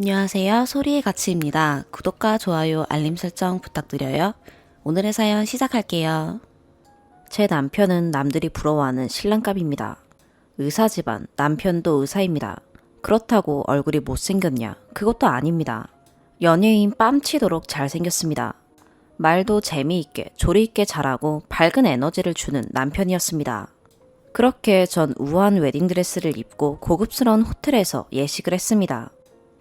안녕하세요. 소리의 가치입니다. 구독과 좋아요, 알림 설정 부탁드려요. 오늘의 사연 시작할게요. 제 남편은 남들이 부러워하는 신랑감입니다. 의사 집안, 남편도 의사입니다. 그렇다고 얼굴이 못생겼냐? 그것도 아닙니다. 연예인 뺨치도록 잘생겼습니다. 말도 재미있게, 조리있게 잘하고 밝은 에너지를 주는 남편이었습니다. 그렇게 전 우아한 웨딩드레스를 입고 고급스러운 호텔에서 예식을 했습니다.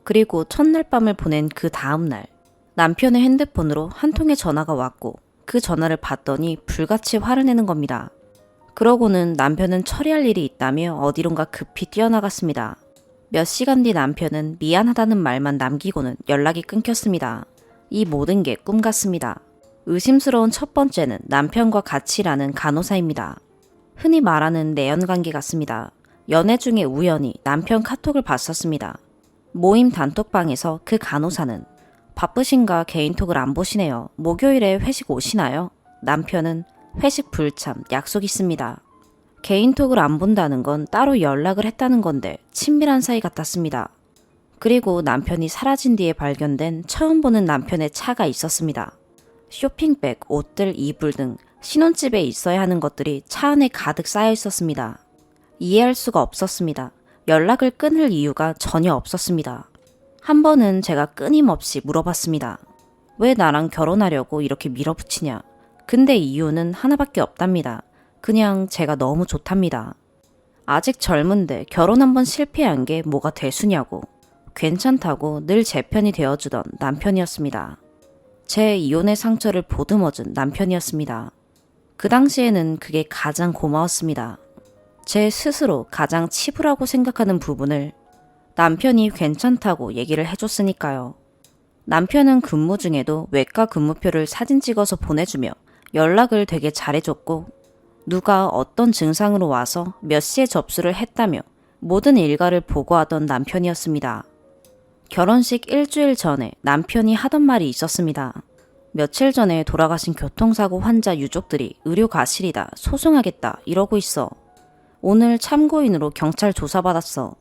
그리고 첫날 밤을 보낸 그 다음날 남편의 핸드폰으로 한 통의 전화가 왔고 그 전화를 받더니 불같이 화를 내는 겁니다. 그러고는 남편은 처리할 일이 있다며 어디론가 급히 뛰어나갔습니다. 몇 시간 뒤 남편은 미안하다는 말만 남기고는 연락이 끊겼습니다. 이 모든 게 꿈 같습니다. 의심스러운 첫 번째는 남편과 같이 일하는 간호사입니다. 흔히 말하는 내연관계 같습니다. 연애 중에 우연히 남편 카톡을 봤었습니다. 모임 단톡방에서 그 간호사는 바쁘신가 개인톡을 안 보시네요. 목요일에 회식 오시나요? 남편은 회식 불참 약속 있습니다. 개인톡을 안 본다는 건 따로 연락을 했다는 건데 친밀한 사이 같았습니다. 그리고 남편이 사라진 뒤에 발견된 처음 보는 남편의 차가 있었습니다. 쇼핑백, 옷들, 이불 등 신혼집에 있어야 하는 것들이 차 안에 가득 쌓여 있었습니다. 이해할 수가 없었습니다. 연락을 끊을 이유가 전혀 없었습니다. 한 번은 제가 끊임없이 물어봤습니다. 왜 나랑 결혼하려고 이렇게 밀어붙이냐? 근데 이유는 하나밖에 없답니다. 그냥 제가 너무 좋답니다. 아직 젊은데 결혼 한번 실패한 게 뭐가 대수냐고. 괜찮다고 늘 제 편이 되어주던 남편이었습니다. 제 이혼의 상처를 보듬어준 남편이었습니다. 그 당시에는 그게 가장 고마웠습니다. 제 스스로 가장 치부라고 생각하는 부분을 남편이 괜찮다고 얘기를 해줬으니까요. 남편은 근무 중에도 외과 근무표를 사진 찍어서 보내주며 연락을 되게 잘해줬고 누가 어떤 증상으로 와서 몇 시에 접수를 했다며 모든 일과를 보고하던 남편이었습니다. 결혼식 일주일 전에 남편이 하던 말이 있었습니다. 며칠 전에 돌아가신 교통사고 환자 유족들이 의료 가실이다, 소송하겠다, 이러고 있어. 오늘 참고인으로 경찰 조사받았어.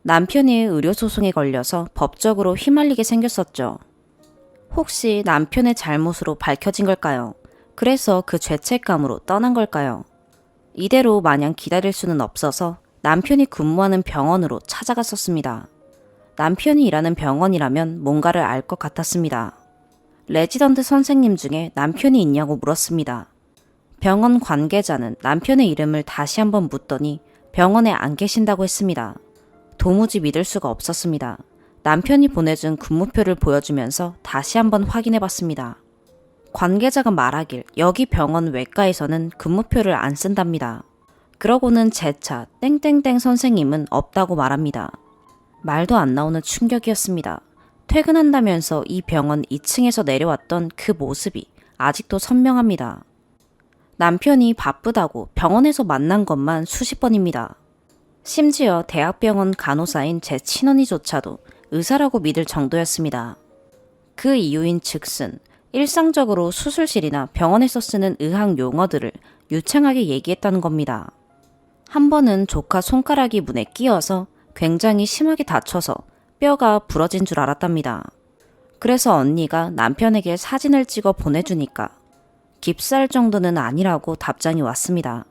남편이 의료소송에 걸려서 법적으로 휘말리게 생겼었죠. 혹시 남편의 잘못으로 밝혀진 걸까요? 그래서 그 죄책감으로 떠난 걸까요? 이대로 마냥 기다릴 수는 없어서 남편이 근무하는 병원으로 찾아갔었습니다. 남편이 일하는 병원이라면 뭔가를 알 것 같았습니다. 레지던트 선생님 중에 남편이 있냐고 물었습니다. 병원 관계자는 남편의 이름을 다시 한번 묻더니 병원에 안 계신다고 했습니다. 도무지 믿을 수가 없었습니다. 남편이 보내준 근무표를 보여주면서 다시 한번 확인해 봤습니다. 관계자가 말하길 여기 병원 외과에서는 근무표를 안 쓴답니다. 그러고는 제차 땡땡땡 선생님은 없다고 말합니다. 말도 안 나오는 충격이었습니다. 퇴근한다면서 이 병원 2층에서 내려왔던 그 모습이 아직도 선명합니다. 남편이 바쁘다고 병원에서 만난 것만 수십 번입니다. 심지어 대학병원 간호사인 제 친언니조차도 의사라고 믿을 정도였습니다. 그 이유인 즉슨 일상적으로 수술실이나 병원에서 쓰는 의학 용어들을 유창하게 얘기했다는 겁니다. 한 번은 조카 손가락이 문에 끼어서 굉장히 심하게 다쳐서 뼈가 부러진 줄 알았답니다. 그래서 언니가 남편에게 사진을 찍어 보내주니까 깁스할 정도는 아니라고 답장이 왔습니다.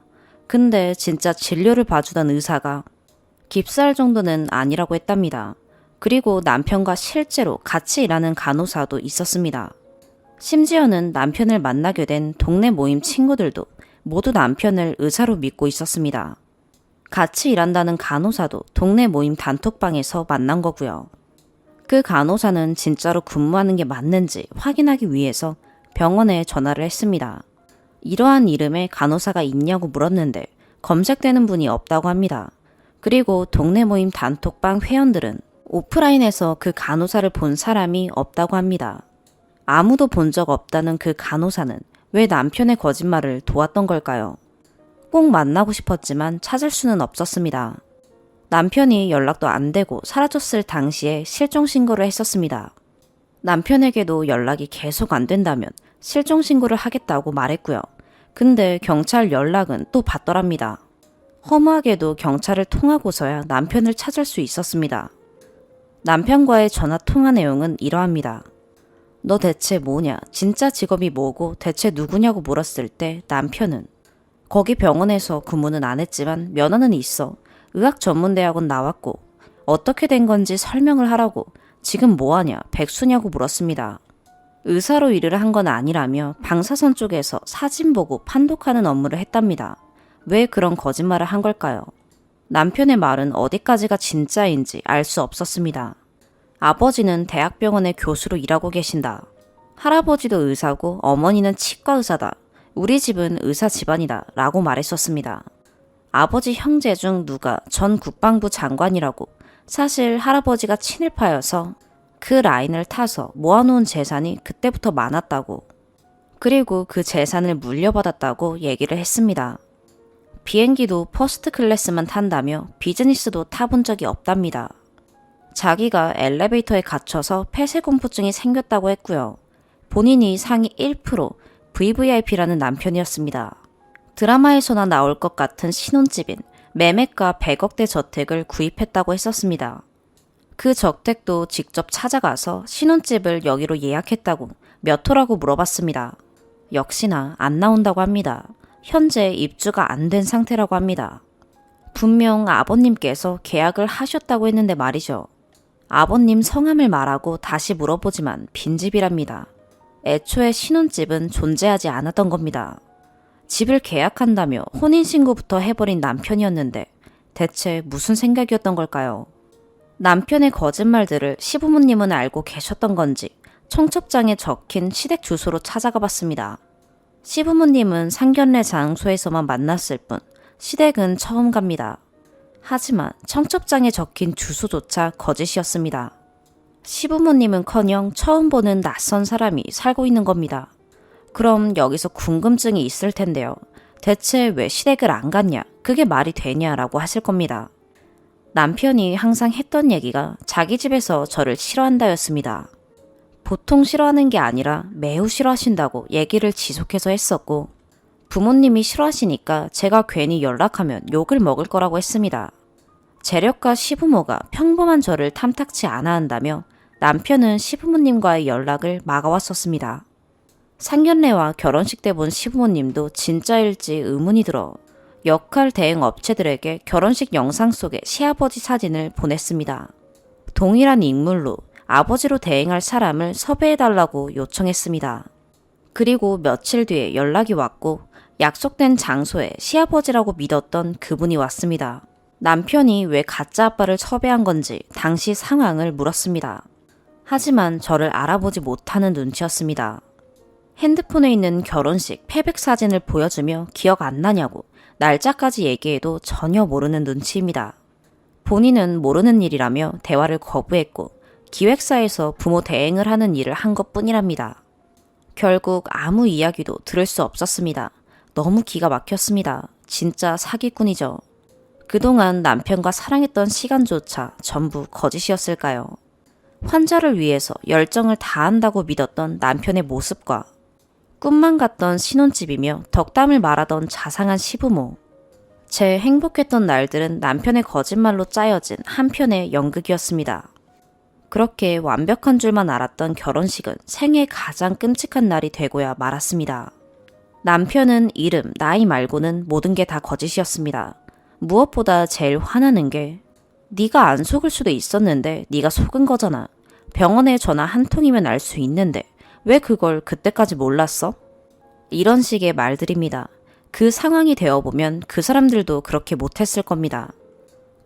근데 진짜 진료를 봐주던 의사가 깁스할 정도는 아니라고 했답니다. 그리고 남편과 실제로 같이 일하는 간호사도 있었습니다. 심지어는 남편을 만나게 된 동네 모임 친구들도 모두 남편을 의사로 믿고 있었습니다. 같이 일한다는 간호사도 동네 모임 단톡방에서 만난 거고요. 그 간호사는 진짜로 근무하는 게 맞는지 확인하기 위해서 병원에 전화를 했습니다. 이러한 이름의 간호사가 있냐고 물었는데 검색되는 분이 없다고 합니다. 그리고 동네 모임 단톡방 회원들은 오프라인에서 그 간호사를 본 사람이 없다고 합니다. 아무도 본 적 없다는 그 간호사는 왜 남편의 거짓말을 도왔던 걸까요? 꼭 만나고 싶었지만 찾을 수는 없었습니다. 남편이 연락도 안 되고 사라졌을 당시에 실종 신고를 했었습니다. 남편에게도 연락이 계속 안 된다면 실종 신고를 하겠다고 말했고요. 근데 경찰 연락은 또 받더랍니다. 허무하게도 경찰을 통하고서야 남편을 찾을 수 있었습니다. 남편과의 전화 통화 내용은 이러합니다. 너 대체 뭐냐? 진짜 직업이 뭐고 대체 누구냐고 물었을 때 남편은 거기 병원에서 근무는 안 했지만 면허는 있어. 의학 전문대학원 나왔고 어떻게 된 건지 설명을 하라고 지금 뭐하냐? 백수냐고 물었습니다. 의사로 일을 한 건 아니라며 방사선 쪽에서 사진 보고 판독하는 업무를 했답니다. 왜 그런 거짓말을 한 걸까요? 남편의 말은 어디까지가 진짜인지 알 수 없었습니다. 아버지는 대학병원의 교수로 일하고 계신다. 할아버지도 의사고 어머니는 치과 의사다. 우리 집은 의사 집안이다. 라고 말했었습니다. 아버지 형제 중 누가 전 국방부 장관이라고 사실 할아버지가 친일파여서 그 라인을 타서 모아놓은 재산이 그때부터 많았다고 그리고 그 재산을 물려받았다고 얘기를 했습니다. 비행기도 퍼스트 클래스만 탄다며 비즈니스도 타본 적이 없답니다. 자기가 엘리베이터에 갇혀서 폐쇄공포증이 생겼다고 했고요. 본인이 상위 1% VVIP라는 남편이었습니다. 드라마에서나 나올 것 같은 신혼집인 매매가 100억대 저택을 구입했다고 했었습니다. 그 저택도 직접 찾아가서 신혼집을 여기로 예약했다고 몇 호라고 물어봤습니다. 역시나 안 나온다고 합니다. 현재 입주가 안 된 상태라고 합니다. 분명 아버님께서 계약을 하셨다고 했는데 말이죠. 아버님 성함을 말하고 다시 물어보지만 빈집이랍니다. 애초에 신혼집은 존재하지 않았던 겁니다. 집을 계약한다며 혼인신고부터 해버린 남편이었는데 대체 무슨 생각이었던 걸까요? 남편의 거짓말들을 시부모님은 알고 계셨던 건지 청첩장에 적힌 시댁 주소로 찾아가 봤습니다. 시부모님은 상견례 장소에서만 만났을 뿐 시댁은 처음 갑니다. 하지만 청첩장에 적힌 주소조차 거짓이었습니다. 시부모님은커녕 처음 보는 낯선 사람이 살고 있는 겁니다. 그럼 여기서 궁금증이 있을 텐데요. 대체 왜 시댁을 안 갔냐? 그게 말이 되냐라고 하실 겁니다. 남편이 항상 했던 얘기가 자기 집에서 저를 싫어한다였습니다. 보통 싫어하는 게 아니라 매우 싫어하신다고 얘기를 지속해서 했었고, 부모님이 싫어하시니까 제가 괜히 연락하면 욕을 먹을 거라고 했습니다. 재력가 시부모가 평범한 저를 탐탁치 않아 한다며 남편은 시부모님과의 연락을 막아왔었습니다. 상견례와 결혼식 때 본 시부모님도 진짜일지 의문이 들어 역할 대행 업체들에게 결혼식 영상 속의 시아버지 사진을 보냈습니다. 동일한 인물로 아버지로 대행할 사람을 섭외해달라고 요청했습니다. 그리고 며칠 뒤에 연락이 왔고 약속된 장소에 시아버지라고 믿었던 그분이 왔습니다. 남편이 왜 가짜 아빠를 섭외한 건지 당시 상황을 물었습니다. 하지만 저를 알아보지 못하는 눈치였습니다. 핸드폰에 있는 결혼식 패백 사진을 보여주며 기억 안 나냐고 날짜까지 얘기해도 전혀 모르는 눈치입니다. 본인은 모르는 일이라며 대화를 거부했고 기획사에서 부모 대행을 하는 일을 한 것 뿐이랍니다. 결국 아무 이야기도 들을 수 없었습니다. 너무 기가 막혔습니다. 진짜 사기꾼이죠. 그동안 남편과 사랑했던 시간조차 전부 거짓이었을까요? 환자를 위해서 열정을 다한다고 믿었던 남편의 모습과 꿈만 같던 신혼집이며 덕담을 말하던 자상한 시부모. 제 행복했던 날들은 남편의 거짓말로 짜여진 한편의 연극이었습니다. 그렇게 완벽한 줄만 알았던 결혼식은 생애 가장 끔찍한 날이 되고야 말았습니다. 남편은 이름, 나이 말고는 모든 게 다 거짓이었습니다. 무엇보다 제일 화나는 게 네가 안 속을 수도 있었는데 네가 속은 거잖아. 병원에 전화 한 통이면 알 수 있는데 왜 그걸 그때까지 몰랐어? 이런 식의 말들입니다. 그 상황이 되어보면 그 사람들도 그렇게 못했을 겁니다.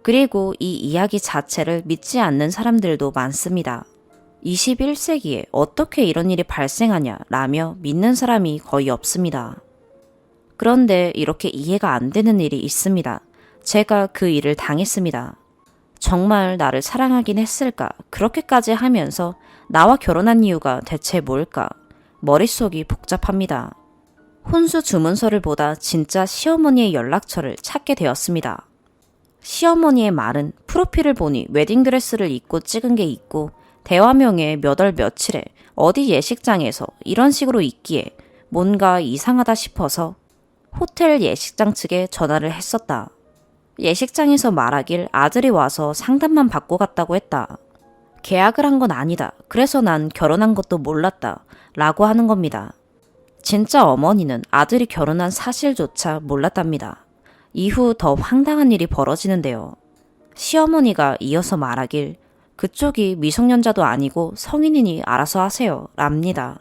그리고 이 이야기 자체를 믿지 않는 사람들도 많습니다. 21세기에 어떻게 이런 일이 발생하냐 라며 믿는 사람이 거의 없습니다. 그런데 이렇게 이해가 안 되는 일이 있습니다. 제가 그 일을 당했습니다. 정말 나를 사랑하긴 했을까? 그렇게까지 하면서 나와 결혼한 이유가 대체 뭘까? 머릿속이 복잡합니다. 혼수 주문서를 보다 진짜 시어머니의 연락처를 찾게 되었습니다. 시어머니의 말은 프로필을 보니 웨딩드레스를 입고 찍은 게 있고 대화명에 몇 월 며칠에 어디 예식장에서 이런 식으로 있기에 뭔가 이상하다 싶어서 호텔 예식장 측에 전화를 했었다. 예식장에서 말하길 아들이 와서 상담만 받고 갔다고 했다. 계약을 한 건 아니다. 그래서 난 결혼한 것도 몰랐다. 라고 하는 겁니다. 진짜 어머니는 아들이 결혼한 사실조차 몰랐답니다. 이후 더 황당한 일이 벌어지는데요. 시어머니가 이어서 말하길 그쪽이 미성년자도 아니고 성인이니 알아서 하세요. 랍니다.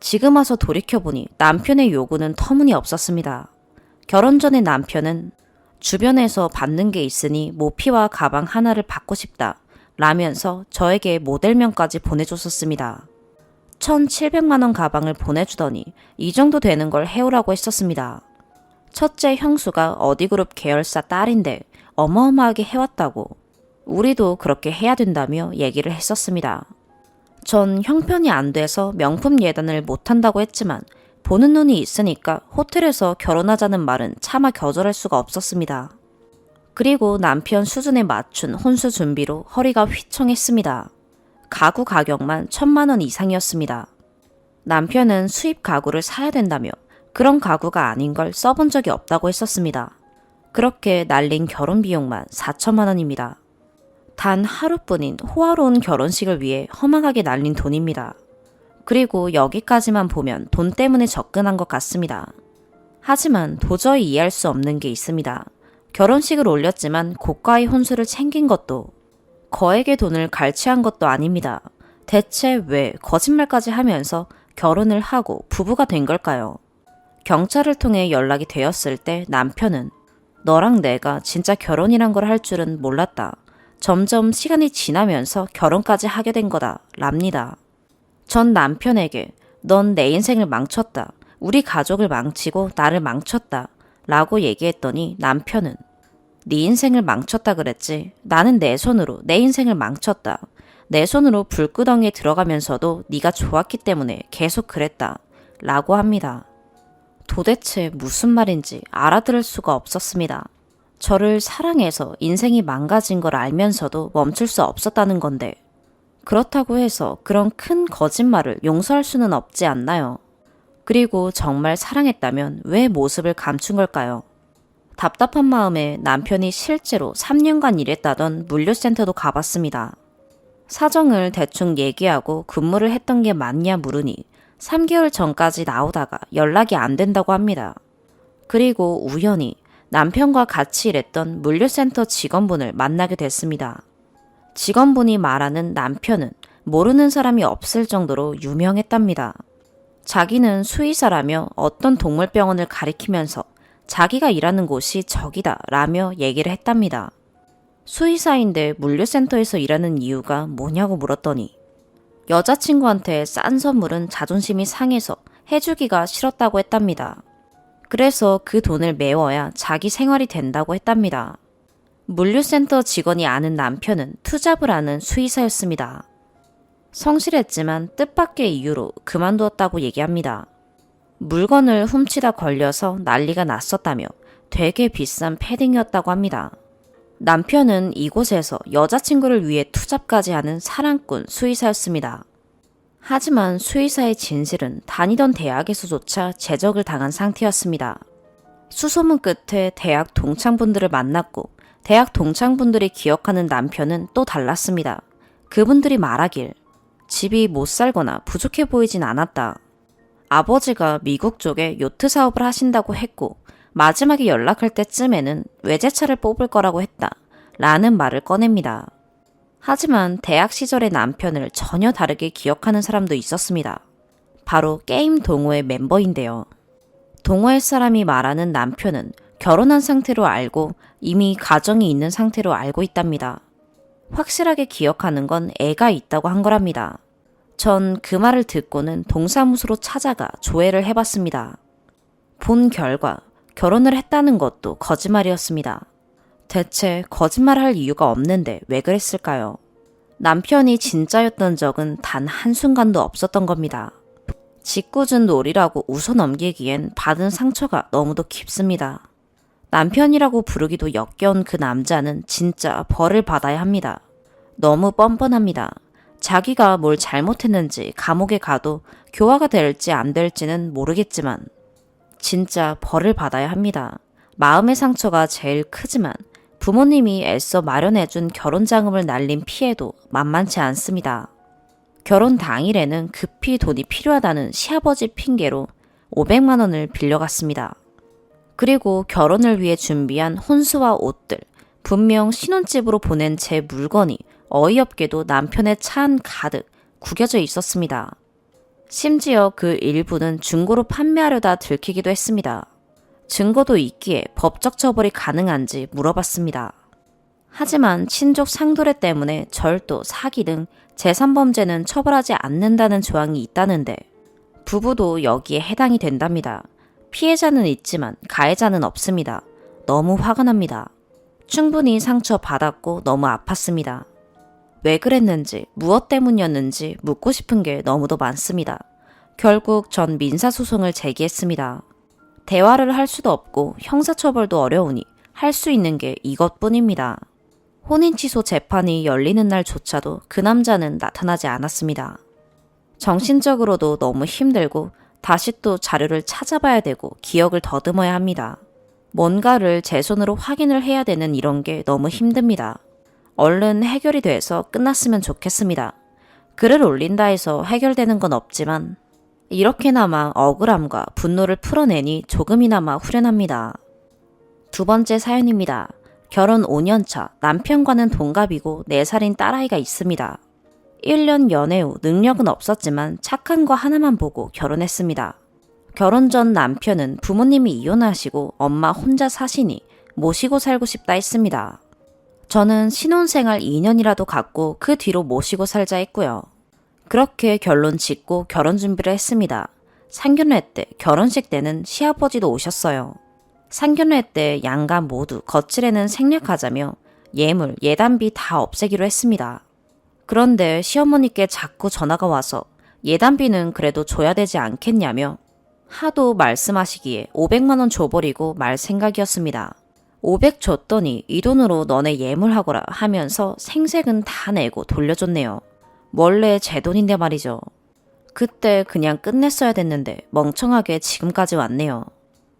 지금 와서 돌이켜보니 남편의 요구는 터무니없었습니다. 결혼 전에 남편은 주변에서 받는 게 있으니 모피와 가방 하나를 받고 싶다. 라면서 저에게 모델명까지 보내줬었습니다. 1,700만원 가방을 보내주더니 이 정도 되는 걸 해오라고 했었습니다. 첫째 형수가 어디그룹 계열사 딸인데 어마어마하게 해왔다고 우리도 그렇게 해야 된다며 얘기를 했었습니다. 전 형편이 안 돼서 명품 예단을 못한다고 했지만 보는 눈이 있으니까 호텔에서 결혼하자는 말은 차마 거절할 수가 없었습니다. 그리고 남편 수준에 맞춘 혼수 준비로 허리가 휘청했습니다. 가구 가격만 천만 원 이상이었습니다. 남편은 수입 가구를 사야 된다며 그런 가구가 아닌 걸 써본 적이 없다고 했었습니다. 그렇게 날린 결혼 비용만 4천만 원입니다. 단 하루뿐인 호화로운 결혼식을 위해 허망하게 날린 돈입니다. 그리고 여기까지만 보면 돈 때문에 접근한 것 같습니다. 하지만 도저히 이해할 수 없는 게 있습니다. 결혼식을 올렸지만 고가의 혼수를 챙긴 것도 거액의 돈을 갈취한 것도 아닙니다. 대체 왜 거짓말까지 하면서 결혼을 하고 부부가 된 걸까요? 경찰을 통해 연락이 되었을 때 남편은 너랑 내가 진짜 결혼이란 걸 할 줄은 몰랐다. 점점 시간이 지나면서 결혼까지 하게 된 거다. 랍니다. 전 남편에게 넌 내 인생을 망쳤다. 우리 가족을 망치고 나를 망쳤다. 라고 얘기했더니 남편은 네 인생을 망쳤다 그랬지. 나는 내 손으로 내 인생을 망쳤다. 내 손으로 불구덩이에 들어가면서도 네가 좋았기 때문에 계속 그랬다. 라고 합니다. 도대체 무슨 말인지 알아들을 수가 없었습니다. 저를 사랑해서 인생이 망가진 걸 알면서도 멈출 수 없었다는 건데, 그렇다고 해서 그런 큰 거짓말을 용서할 수는 없지 않나요? 그리고 정말 사랑했다면 왜 모습을 감춘 걸까요? 답답한 마음에 남편이 실제로 3년간 일했다던 물류센터도 가봤습니다. 사정을 대충 얘기하고 근무를 했던 게 맞냐 물으니 3개월 전까지 나오다가 연락이 안 된다고 합니다. 그리고 우연히 남편과 같이 일했던 물류센터 직원분을 만나게 됐습니다. 직원분이 말하는 남편은 모르는 사람이 없을 정도로 유명했답니다. 자기는 수의사라며 어떤 동물병원을 가리키면서 자기가 일하는 곳이 저기다 라며 얘기를 했답니다. 수의사인데 물류센터에서 일하는 이유가 뭐냐고 물었더니 여자친구한테 싼 선물은 자존심이 상해서 해주기가 싫었다고 했답니다. 그래서 그 돈을 메워야 자기 생활이 된다고 했답니다. 물류센터 직원이 아는 남편은 투잡을 하는 수의사였습니다. 성실했지만 뜻밖의 이유로 그만두었다고 얘기합니다. 물건을 훔치다 걸려서 난리가 났었다며 되게 비싼 패딩이었다고 합니다. 남편은 이곳에서 여자친구를 위해 투잡까지 하는 사랑꾼 수의사였습니다. 하지만 수의사의 진실은 다니던 대학에서조차 제적을 당한 상태였습니다. 수소문 끝에 대학 동창분들을 만났고 대학 동창분들이 기억하는 남편은 또 달랐습니다. 그분들이 말하길 집이 못 살거나 부족해 보이진 않았다. 아버지가 미국 쪽에 요트 사업을 하신다고 했고 마지막에 연락할 때쯤에는 외제차를 뽑을 거라고 했다. 라는 말을 꺼냅니다. 하지만 대학 시절의 남편을 전혀 다르게 기억하는 사람도 있었습니다. 바로 게임 동호회 멤버인데요. 동호회 사람이 말하는 남편은 결혼한 상태로 알고 이미 가정이 있는 상태로 알고 있답니다. 확실하게 기억하는 건 애가 있다고 한 거랍니다. 전 그 말을 듣고는 동사무소로 찾아가 조회를 해봤습니다. 본 결과 결혼을 했다는 것도 거짓말이었습니다. 대체 거짓말할 이유가 없는데 왜 그랬을까요? 남편이 진짜였던 적은 단 한순간도 없었던 겁니다. 짓궂은 놀이라고 웃어 넘기기엔 받은 상처가 너무도 깊습니다. 남편이라고 부르기도 역겨운 그 남자는 진짜 벌을 받아야 합니다. 너무 뻔뻔합니다. 자기가 뭘 잘못했는지 감옥에 가도 교화가 될지 안 될지는 모르겠지만 진짜 벌을 받아야 합니다. 마음의 상처가 제일 크지만 부모님이 애써 마련해준 결혼 자금을 날린 피해도 만만치 않습니다. 결혼 당일에는 급히 돈이 필요하다는 시아버지 핑계로 500만 원을 빌려갔습니다. 그리고 결혼을 위해 준비한 혼수와 옷들, 분명 신혼집으로 보낸 제 물건이 어이없게도 남편의 차 안 가득 구겨져 있었습니다. 심지어 그 일부는 중고로 판매하려다 들키기도 했습니다. 증거도 있기에 법적 처벌이 가능한지 물어봤습니다. 하지만 친족 상도례 때문에 절도, 사기 등 제3범죄는 처벌하지 않는다는 조항이 있다는데 부부도 여기에 해당이 된답니다. 피해자는 있지만 가해자는 없습니다. 너무 화가 납니다. 충분히 상처 받았고 너무 아팠습니다. 왜 그랬는지, 무엇 때문이었는지 묻고 싶은 게 너무도 많습니다. 결국 전 민사소송을 제기했습니다. 대화를 할 수도 없고 형사처벌도 어려우니 할 수 있는 게 이것뿐입니다. 혼인 취소 재판이 열리는 날조차도 그 남자는 나타나지 않았습니다. 정신적으로도 너무 힘들고 다시 또 자료를 찾아봐야 되고 기억을 더듬어야 합니다. 뭔가를 제 손으로 확인을 해야 되는 이런 게 너무 힘듭니다. 얼른 해결이 돼서 끝났으면 좋겠습니다. 글을 올린다 해서 해결되는 건 없지만 이렇게나마 억울함과 분노를 풀어내니 조금이나마 후련합니다. 두 번째 사연입니다. 결혼 5년차, 남편과는 동갑이고 4살인 딸아이가 있습니다. 1년 연애 후 능력은 없었지만 착한 거 하나만 보고 결혼했습니다. 결혼 전 남편은 부모님이 이혼하시고 엄마 혼자 사시니 모시고 살고 싶다 했습니다. 저는 신혼생활 2년이라도 갖고 그 뒤로 모시고 살자 했고요. 그렇게 결론 짓고 결혼 준비를 했습니다. 상견례 때, 결혼식 때는 시아버지도 오셨어요. 상견례 때 양가 모두 거칠에는 생략하자며 예물, 예단비 다 없애기로 했습니다. 그런데 시어머니께 자꾸 전화가 와서 예단비는 그래도 줘야 되지 않겠냐며 하도 말씀하시기에 500만원 줘버리고 말 생각이었습니다. 500 줬더니 이 돈으로 너네 예물하거라 하면서 생색은 다 내고 돌려줬네요. 원래 제 돈인데 말이죠. 그때 그냥 끝냈어야 됐는데 멍청하게 지금까지 왔네요.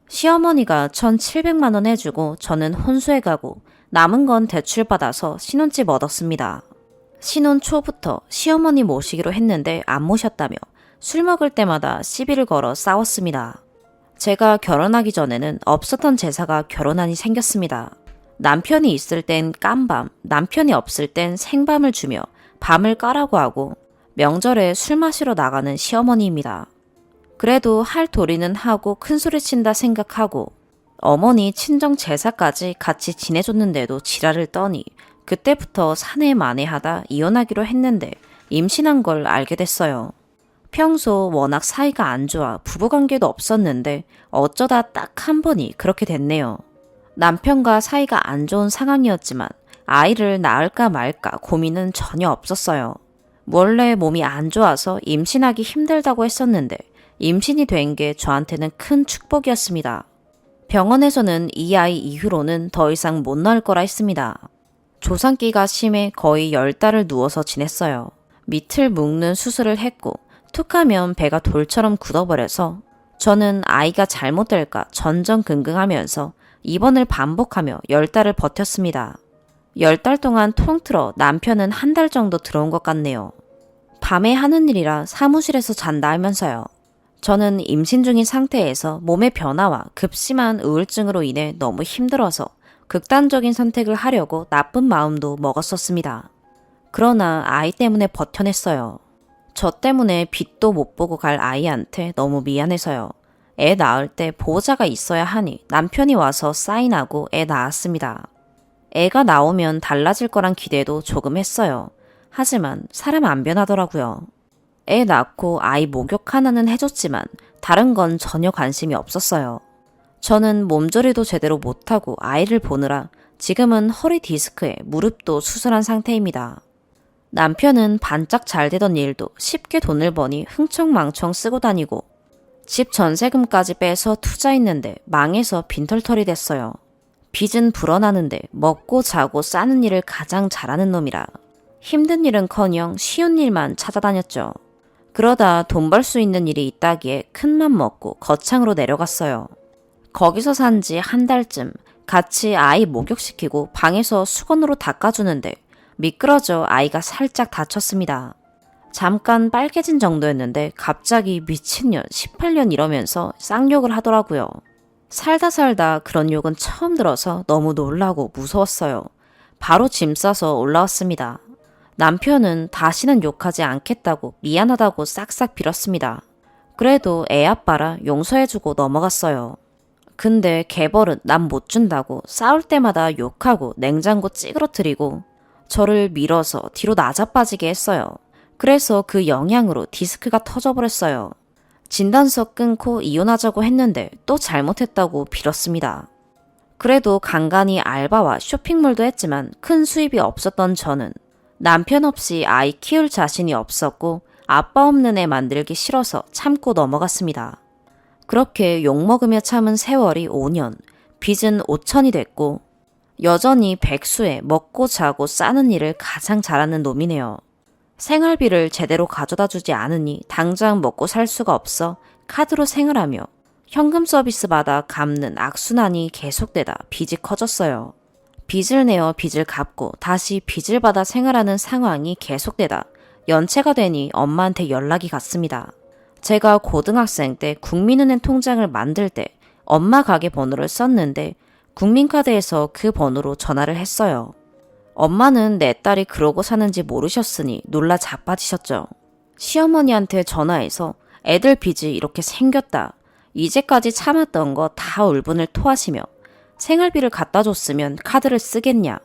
시어머니가 1,700만 원 해주고 저는 혼수해 가고 남은 건 대출 받아서 신혼집 얻었습니다. 신혼 초부터 시어머니 모시기로 했는데 안 모셨다며 술 먹을 때마다 시비를 걸어 싸웠습니다. 제가 결혼하기 전에는 없었던 제사가 결혼하니 생겼습니다. 남편이 있을 땐 깜밤, 남편이 없을 땐 생밤을 주며 밤을 까라고 하고 명절에 술 마시러 나가는 시어머니입니다. 그래도 할 도리는 하고 큰 소리 친다 생각하고 어머니 친정 제사까지 같이 지내줬는데도 지랄을 떠니 그때부터 사내 만회하다 이혼하기로 했는데 임신한 걸 알게 됐어요. 평소 워낙 사이가 안 좋아 부부관계도 없었는데 어쩌다 딱 한 번이 그렇게 됐네요. 남편과 사이가 안 좋은 상황이었지만 아이를 낳을까 말까 고민은 전혀 없었어요. 원래 몸이 안 좋아서 임신하기 힘들다고 했었는데 임신이 된 게 저한테는 큰 축복이었습니다. 병원에서는 이 아이 이후로는 더 이상 못 낳을 거라 했습니다. 조산기가 심해 거의 열 달을 누워서 지냈어요. 밑을 묶는 수술을 했고 툭 하면 배가 돌처럼 굳어버려서 저는 아이가 잘못될까 전전긍긍하면서 입원을 반복하며 열 달을 버텼습니다. 열 달 동안 통틀어 남편은 한 달 정도 들어온 것 같네요. 밤에 하는 일이라 사무실에서 잔다 하면서요. 저는 임신 중인 상태에서 몸의 변화와 급심한 우울증으로 인해 너무 힘들어서 극단적인 선택을 하려고 나쁜 마음도 먹었었습니다. 그러나 아이 때문에 버텨냈어요. 저 때문에 빚도 못 보고 갈 아이한테 너무 미안해서요. 애 낳을 때 보호자가 있어야 하니 남편이 와서 사인하고 애 낳았습니다. 애가 나오면 달라질 거란 기대도 조금 했어요. 하지만 사람 안 변하더라고요. 애 낳고 아이 목욕 하나는 해줬지만 다른 건 전혀 관심이 없었어요. 저는 몸조리도 제대로 못하고 아이를 보느라 지금은 허리 디스크에 무릎도 수술한 상태입니다. 남편은 반짝 잘 되던 일도 쉽게 돈을 버니 흥청망청 쓰고 다니고 집 전세금까지 빼서 투자했는데 망해서 빈털털이 됐어요. 빚은 불어나는데 먹고 자고 싸는 일을 가장 잘하는 놈이라 힘든 일은커녕 쉬운 일만 찾아다녔죠. 그러다 돈 벌 수 있는 일이 있다기에 큰 맘 먹고 거창으로 내려갔어요. 거기서 산 지 한 달쯤 같이 아이 목욕시키고 방에서 수건으로 닦아주는데 미끄러져 아이가 살짝 다쳤습니다. 잠깐 빨개진 정도였는데 갑자기 미친년 18년 이러면서 쌍욕을 하더라고요. 살다 살다 그런 욕은 처음 들어서 너무 놀라고 무서웠어요. 바로 짐 싸서 올라왔습니다. 남편은 다시는 욕하지 않겠다고 미안하다고 싹싹 빌었습니다. 그래도 애 아빠라 용서해주고 넘어갔어요. 근데 개벌은 남못 준다고 싸울 때마다 욕하고 냉장고 찌그러뜨리고 저를 밀어서 뒤로 나자빠지게 했어요. 그래서 그 영향으로 디스크가 터져버렸어요. 진단서 끊고 이혼하자고 했는데 또 잘못했다고 빌었습니다. 그래도 간간히 알바와 쇼핑몰도 했지만 큰 수입이 없었던 저는 남편 없이 아이 키울 자신이 없었고 아빠 없는 애 만들기 싫어서 참고 넘어갔습니다. 그렇게 욕먹으며 참은 세월이 5년, 빚은 5천이 됐고 여전히 백수에 먹고 자고 싸는 일을 가장 잘하는 놈이네요. 생활비를 제대로 가져다 주지 않으니 당장 먹고 살 수가 없어 카드로 생활하며 현금 서비스 받아 갚는 악순환이 계속되다 빚이 커졌어요. 빚을 내어 빚을 갚고 다시 빚을 받아 생활하는 상황이 계속되다 연체가 되니 엄마한테 연락이 갔습니다. 제가 고등학생 때 국민은행 통장을 만들 때 엄마 가게 번호를 썼는데 국민카드에서 그 번호로 전화를 했어요. 엄마는 내 딸이 그러고 사는지 모르셨으니 놀라 자빠지셨죠. 시어머니한테 전화해서 애들 빚이 이렇게 생겼다. 이제까지 참았던 거 다 울분을 토하시며 생활비를 갖다 줬으면 카드를 쓰겠냐.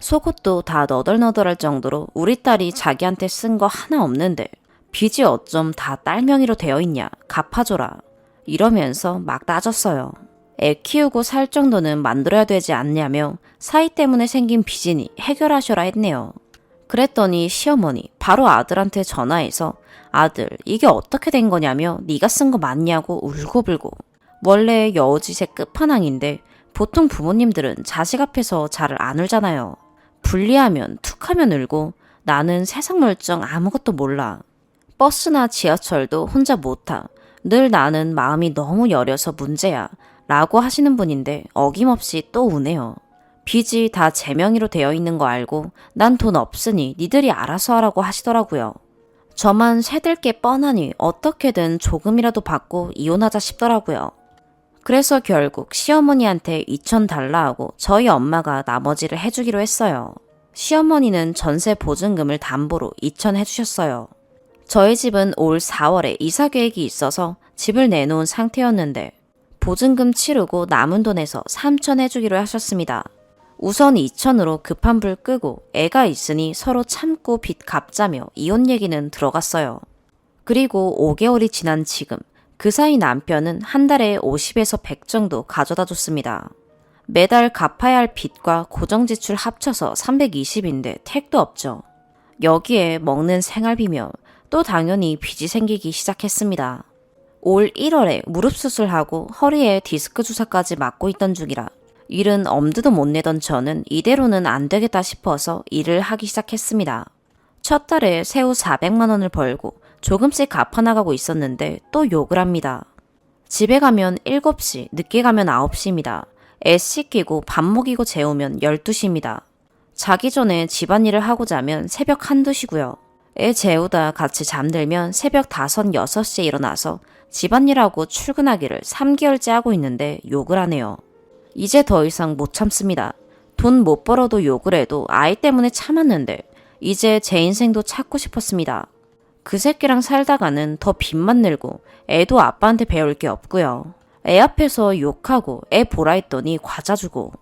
속옷도 다 너덜너덜할 정도로 우리 딸이 자기한테 쓴 거 하나 없는데 빚이 어쩜 다 딸 명의로 되어 있냐. 갚아줘라. 이러면서 막 따졌어요. 애 키우고 살 정도는 만들어야 되지 않냐며 사이 때문에 생긴 빚이니 해결하셔라 했네요. 그랬더니 시어머니 바로 아들한테 전화해서 아들 이게 어떻게 된 거냐며 네가 쓴 거 맞냐고 울고불고 원래 여우짓의 끝판왕인데 보통 부모님들은 자식 앞에서 잘을 안 울잖아요. 불리하면 툭하면 울고 나는 세상 멀쩡 아무것도 몰라. 버스나 지하철도 혼자 못 타. 늘 나는 마음이 너무 여려서 문제야. 라고 하시는 분인데 어김없이 또 우네요. 빚이 다 제 명의로 되어 있는 거 알고 난 돈 없으니 니들이 알아서 하라고 하시더라고요. 저만 새들 게 뻔하니 어떻게든 조금이라도 받고 이혼하자 싶더라고요. 그래서 결국 시어머니한테 2천 달라 하고 저희 엄마가 나머지를 해주기로 했어요. 시어머니는 전세 보증금을 담보로 2천 해주셨어요. 저희 집은 올 4월에 이사 계획이 있어서 집을 내놓은 상태였는데 보증금 치르고 남은 돈에서 3천 해주기로 하셨습니다. 우선 2천으로 급한 불 끄고 애가 있으니 서로 참고 빚 갚자며 이혼 얘기는 들어갔어요. 그리고 5개월이 지난 지금 그 사이 남편은 한 달에 50에서 100 정도 가져다 줬습니다. 매달 갚아야 할 빚과 고정 지출 합쳐서 320인데 택도 없죠. 여기에 먹는 생활비며 또 당연히 빚이 생기기 시작했습니다. 올 1월에 무릎 수술하고 허리에 디스크 주사까지 맞고 있던 중이라 일은 엄두도 못 내던 저는 이대로는 안 되겠다 싶어서 일을 하기 시작했습니다. 첫 달에 새우 400만 원을 벌고 조금씩 갚아나가고 있었는데 또 욕을 합니다. 집에 가면 7시, 늦게 가면 9시입니다. 애 씻기고 밥 먹이고 재우면 12시입니다. 자기 전에 집안일을 하고 자면 새벽 1, 2시고요. 애 재우다 같이 잠들면 새벽 5, 6시에 일어나서 집안일하고 출근하기를 3개월째 하고 있는데 욕을 하네요. 이제 더 이상 못 참습니다. 돈 못 벌어도 욕을 해도 아이 때문에 참았는데 이제 제 인생도 찾고 싶었습니다. 그 새끼랑 살다가는 더 빚만 늘고 애도 아빠한테 배울 게 없고요. 애 앞에서 욕하고 애 보라 했더니 과자 주고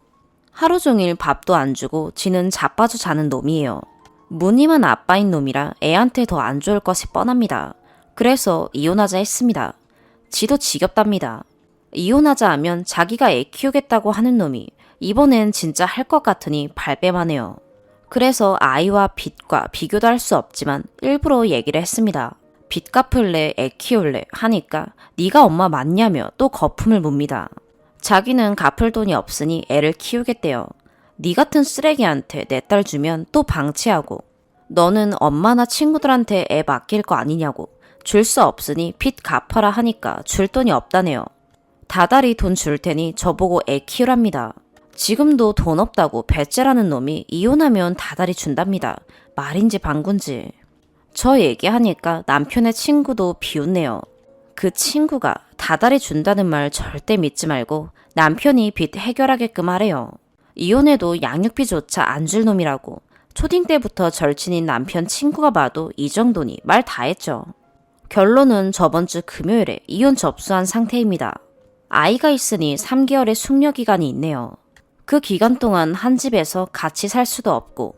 하루 종일 밥도 안 주고 지는 자빠져 자는 놈이에요. 무늬만 아빠인 놈이라 애한테 더 안 좋을 것이 뻔합니다. 그래서 이혼하자 했습니다. 지도 지겹답니다. 이혼하자 하면 자기가 애 키우겠다고 하는 놈이 이번엔 진짜 할 것 같으니 발뺌하네요. 그래서 아이와 빚과 비교도 할 수 없지만 일부러 얘기를 했습니다. 빚 갚을래, 애 키울래 하니까 네가 엄마 맞냐며 또 거품을 묻니다. 자기는 갚을 돈이 없으니 애를 키우겠대요. 네 같은 쓰레기한테 내 딸 주면 또 방치하고 너는 엄마나 친구들한테 애 맡길 거 아니냐고 줄 수 없으니 빚 갚아라 하니까 줄 돈이 없다네요. 다달이 돈 줄 테니 저보고 애 키우랍니다. 지금도 돈 없다고 배째라는 놈이 이혼하면 다달이 준답니다. 말인지 방군지. 저 얘기하니까 남편의 친구도 비웃네요. 그 친구가 다달이 준다는 말 절대 믿지 말고 남편이 빚 해결하게끔 하래요. 이혼해도 양육비조차 안 줄 놈이라고 초딩 때부터 절친인 남편 친구가 봐도 이 정도니 말 다 했죠. 결론은 저번 주 금요일에 이혼 접수한 상태입니다. 아이가 있으니 3개월의 숙려 기간이 있네요. 그 기간 동안 한 집에서 같이 살 수도 없고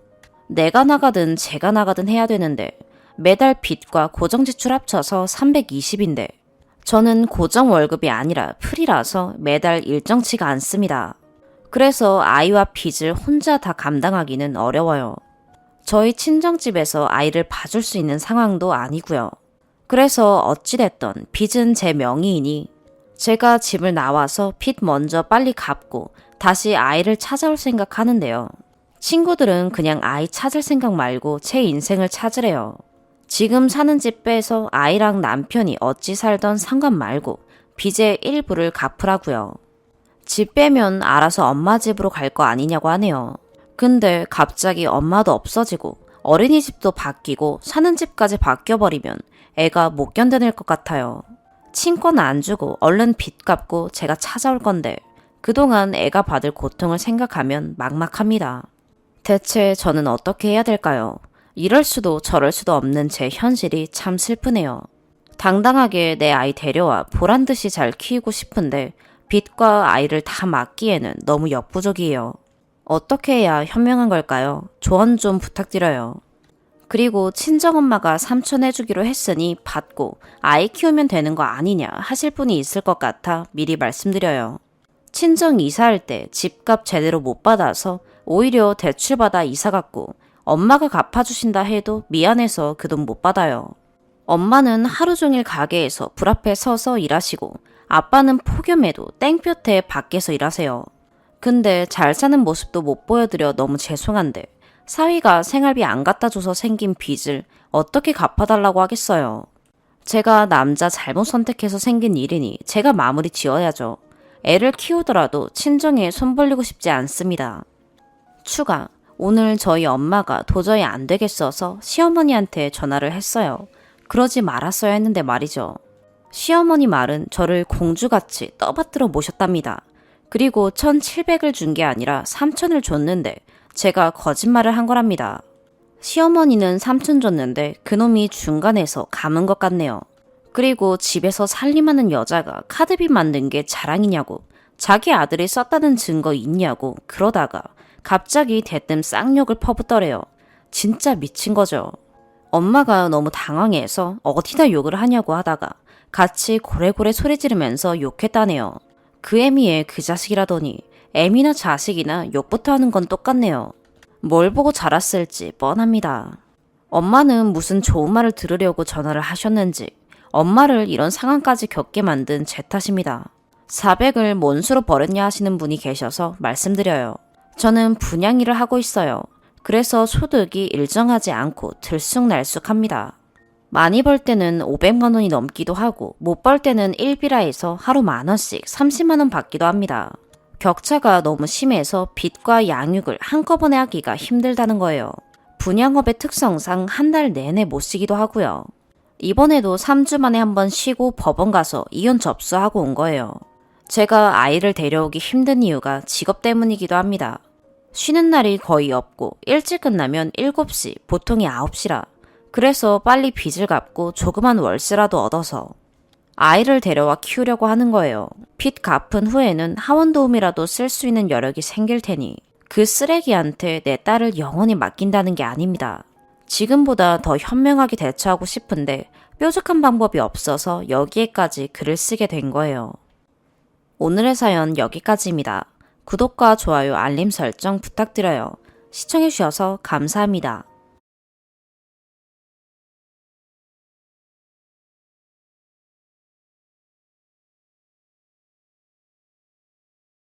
내가 나가든 제가 나가든 해야 되는데 매달 빚과 고정 지출 합쳐서 320인데 저는 고정 월급이 아니라 풀이라서 매달 일정치가 않습니다. 그래서 아이와 빚을 혼자 다 감당하기는 어려워요. 저희 친정집에서 아이를 봐줄 수 있는 상황도 아니고요. 그래서 어찌됐던 빚은 제 명의이니 제가 집을 나와서 빚 먼저 빨리 갚고 다시 아이를 찾아올 생각 하는데요. 친구들은 그냥 아이 찾을 생각 말고 제 인생을 찾으래요. 지금 사는 집 빼서 아이랑 남편이 어찌 살던 상관 말고 빚의 일부를 갚으라고요. 집 빼면 알아서 엄마 집으로 갈 거 아니냐고 하네요. 근데 갑자기 엄마도 없어지고 어린이집도 바뀌고 사는 집까지 바뀌어버리면 애가 못 견뎌낼 것 같아요. 친권 안 주고 얼른 빚 갚고 제가 찾아올 건데 그동안 애가 받을 고통을 생각하면 막막합니다. 대체 저는 어떻게 해야 될까요? 이럴 수도 저럴 수도 없는 제 현실이 참 슬프네요. 당당하게 내 아이 데려와 보란 듯이 잘 키우고 싶은데 빚과 아이를 다 맡기에는 너무 역부족이에요. 어떻게 해야 현명한 걸까요? 조언 좀 부탁드려요. 그리고 친정엄마가 삼촌 해주기로 했으니 받고 아이 키우면 되는 거 아니냐 하실 분이 있을 것 같아 미리 말씀드려요. 친정 이사할 때 집값 제대로 못 받아서 오히려 대출받아 이사 갔고 엄마가 갚아주신다 해도 미안해서 그 돈 못 받아요. 엄마는 하루 종일 가게에서 불 앞에 서서 일하시고 아빠는 폭염에도 땡볕에 밖에서 일하세요. 근데 잘 사는 모습도 못 보여드려 너무 죄송한데 사위가 생활비 안 갖다 줘서 생긴 빚을 어떻게 갚아달라고 하겠어요. 제가 남자 잘못 선택해서 생긴 일이니 제가 마무리 지어야죠. 애를 키우더라도 친정에 손 벌리고 싶지 않습니다. 추가. 오늘 저희 엄마가 도저히 안 되겠어서 시어머니한테 전화를 했어요. 그러지 말았어야 했는데 말이죠. 시어머니 말은 저를 공주같이 떠받들어 모셨답니다. 그리고 1,700을 준 게 아니라 3,000을 줬는데 제가 거짓말을 한 거랍니다. 시어머니는 3천 줬는데 그놈이 중간에서 감은 것 같네요. 그리고 집에서 살림하는 여자가 카드비 만든 게 자랑이냐고 자기 아들이 썼다는 증거 있냐고 그러다가 갑자기 대뜸 쌍욕을 퍼붓더래요. 진짜 미친 거죠. 엄마가 너무 당황해서 어디다 욕을 하냐고 하다가 같이 고래고래 소리 지르면서 욕했다네요. 그 애미에 그 자식이라더니 애미나 자식이나 욕부터 하는 건 똑같네요. 뭘 보고 자랐을지 뻔합니다. 엄마는 무슨 좋은 말을 들으려고 전화를 하셨는지 엄마를 이런 상황까지 겪게 만든 제 탓입니다. 400을 뭔 수로 버렸냐 하시는 분이 계셔서 말씀드려요. 저는 분양 일을 하고 있어요. 그래서 소득이 일정하지 않고 들쑥날쑥합니다. 많이 벌 때는 500만 원이 넘기도 하고 못 벌 때는 1비라에서 하루 만 원씩 30만 원 받기도 합니다. 격차가 너무 심해서 빚과 양육을 한꺼번에 하기가 힘들다는 거예요. 분양업의 특성상 한 달 내내 못 쉬기도 하고요. 이번에도 3주 만에 한 번 쉬고 법원 가서 이혼 접수하고 온 거예요. 제가 아이를 데려오기 힘든 이유가 직업 때문이기도 합니다. 쉬는 날이 거의 없고 일찍 끝나면 7시, 보통이 9시라. 그래서 빨리 빚을 갚고 조그만 월세라도 얻어서 아이를 데려와 키우려고 하는 거예요. 빚 갚은 후에는 하원 도움이라도 쓸 수 있는 여력이 생길 테니 그 쓰레기한테 내 딸을 영원히 맡긴다는 게 아닙니다. 지금보다 더 현명하게 대처하고 싶은데 뾰족한 방법이 없어서 여기에까지 글을 쓰게 된 거예요. 오늘의 사연 여기까지입니다. 구독과 좋아요, 알림 설정 부탁드려요. 시청해주셔서 감사합니다.